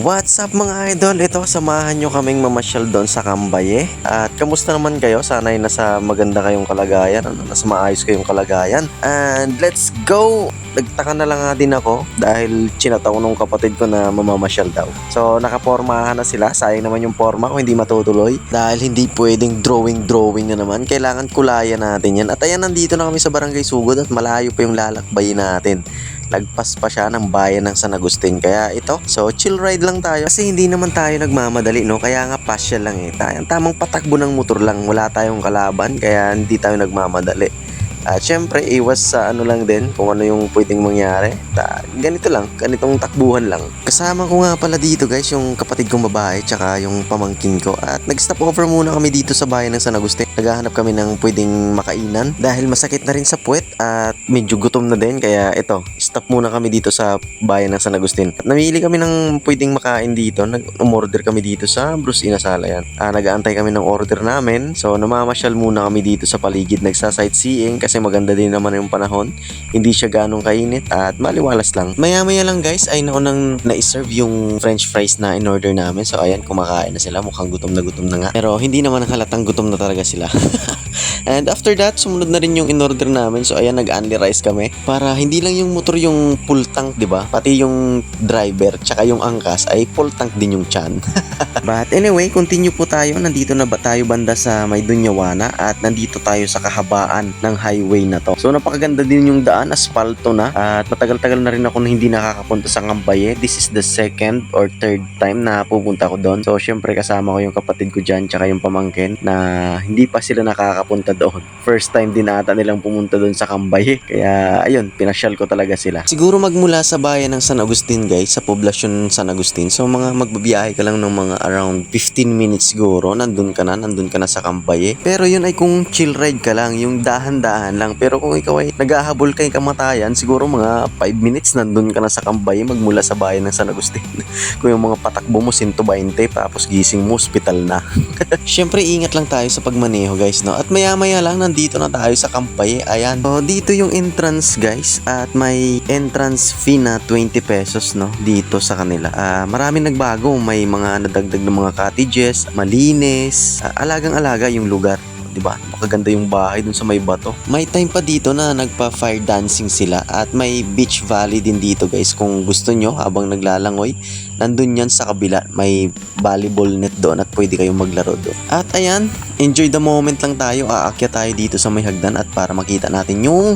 What's up mga idol? Ito, samahan nyo kaming mamasyal doon sa Kambaye. At kamusta naman kayo? Sana'y nasa maganda kayong kalagayan, ano, nasa maayos kayong kalagayan. And let's go! Nagtaka na lang nga din ako dahil chinataw nung kapatid ko na mamamasyal daw. So nakapormahan na sila, sayang naman yung forma ko hindi matutuloy. Dahil hindi pwedeng drawing-drawing na naman, kailangan kulayan natin yan. At ayan, nandito na kami sa Barangay Sugod at malayo pa yung lalakbayin natin lagpas pa siya ng bayan ng San Agustin. Kaya ito, so chill ride lang tayo. Kasi hindi naman tayo nagmamadali, no? Kaya nga pasya lang eh. Tayo, tamang patakbo ng motor lang. Wala tayong kalaban, kaya hindi tayo nagmamadali. At syempre, iwas sa ano lang din, kung ano yung pwedeng mangyari. Ta, ganito lang, ganitong takbuhan lang. Kasama ko nga pala dito guys, yung kapatid kong babae, tsaka yung pamangkin ko. At nag-stop over muna kami dito sa bayan ng San Agustin. Naghahanap kami ng pwedeng makainan dahil masakit na rin sa puwet at medyo gutom na din. Kaya ito, stop muna kami dito sa bayan ng San Agustin. Namili kami ng pwedeng makain dito. Nag-umorder kami dito sa Bruce Inasala yan. Ah, nag-aantay kami ng order namin. So namamasyal muna kami dito sa paligid. Nagsa-sightseeing kasi maganda din naman yung panahon. Hindi siya ganong kainit at maliwalas lang. Maya-maya lang guys ay naunang na-serve yung french fries na in-order namin. So ayan, kumakain na sila. Mukhang gutom na gutom na nga. Pero hindi naman halatang gutom na talaga sila. And after that, sumunod na rin yung in-order namin. So ayan, nag-only rice kami. Para hindi lang yung motor yung full tank, di ba? Pati yung driver, tsaka yung angkas ay full tank din yung chan. But anyway, continue po tayo. Nandito na ba tayo banda sa May Dunyawana at nandito tayo sa kahabaan ng highway na to. So napakaganda din yung daan, aspalto na. At matagal-tagal na rin ako na hindi nakakapunta sa Kambaye. This is the second or third time na pupunta ko doon. So syempre kasama ko yung kapatid ko dyan tsaka yung pamangkin na hindi pa sila nakakapunta doon. First time din ata nilang pumunta doon sa Kambaye. Kaya ayun, pinasyal ko talaga sila. Siguro magmula sa bayan ng San Agustin guys, sa poblasyon San Agustin. So mga magbabiyahe ka lang ng mga around 15 minutes siguro, nandun ka na, nandun ka na sa Kambaye. Pero yun ay kung chill ride ka lang, yung dahan-dahan lang. Pero kung ikaw ay naghahabol kay kamatayan, siguro mga 5 minutes nandun ka na sa Kambaye magmula sa bayan ng San Agustin. kung yung mga patakbo mo 120 tapos gising mo hospital na. Siyempre ingat lang tayo sa pagmaneho guys no. At maya-maya lang nandito na tayo sa Kambaye. Ayan. So dito yung entrance guys at may entrance fee na 20 pesos no dito sa kanila. Ah, maraming nagbago, may mga nadagdag na mga cottages, malinis, ah, alagang-alaga yung lugar. 'di ba? Makaganda yung bahay dun sa may bato. May time pa dito na nagpa-fire dancing sila at may beach valley din dito guys kung gusto nyo habang naglalangoy. Nandun yan sa kabila. May volleyball net doon at pwede kayong maglaro doon. At ayan, enjoy the moment lang tayo. Aakyat tayo dito sa may hagdan at para makita natin yung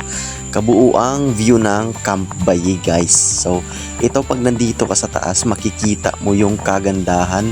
kabuuang view ng Camp Bayi guys. So, ito pag nandito ka sa taas, makikita mo yung kagandahan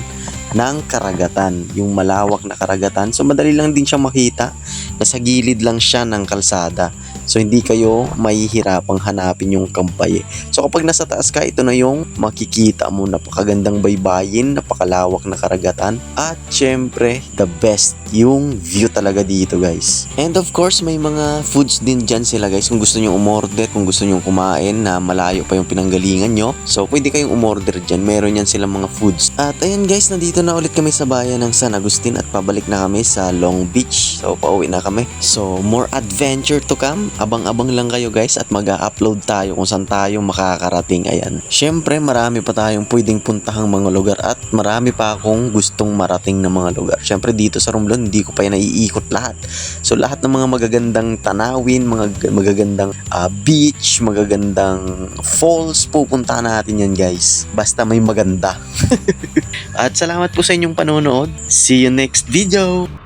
ng karagatan, yung malawak na karagatan. So madali lang din siya makita. Nasa gilid lang siya ng kalsada. So hindi kayo mahihirapang hanapin yung kampay. So kapag nasa taas ka, ito na yung makikita mo napakagandang baybayin, napakalawak na karagatan at syempre the best yung view talaga dito guys. And of course may mga foods din dyan sila guys kung gusto nyo umorder, kung gusto nyo kumain na malayo pa yung pinanggalingan nyo. So pwede kayong umorder dyan, meron yan silang mga foods. At ayan guys, nandito na ulit kami sa bayan ng San Agustin at pabalik na kami sa Long Beach. So pauwi na kami. So more adventure to come. Abang-abang lang kayo guys at mag-upload tayo kung saan tayo makakarating. Ayan. Syempre marami pa tayong pwedeng puntahang mga lugar at marami pa akong gustong marating na mga lugar. Syempre dito sa Romblon hindi ko pa naiikot lahat. So lahat ng mga magagandang tanawin, mga magagandang ah, beach, magagandang falls, pupuntahan natin yan guys. Basta may maganda. at salamat po sa inyong panonood. See you next video!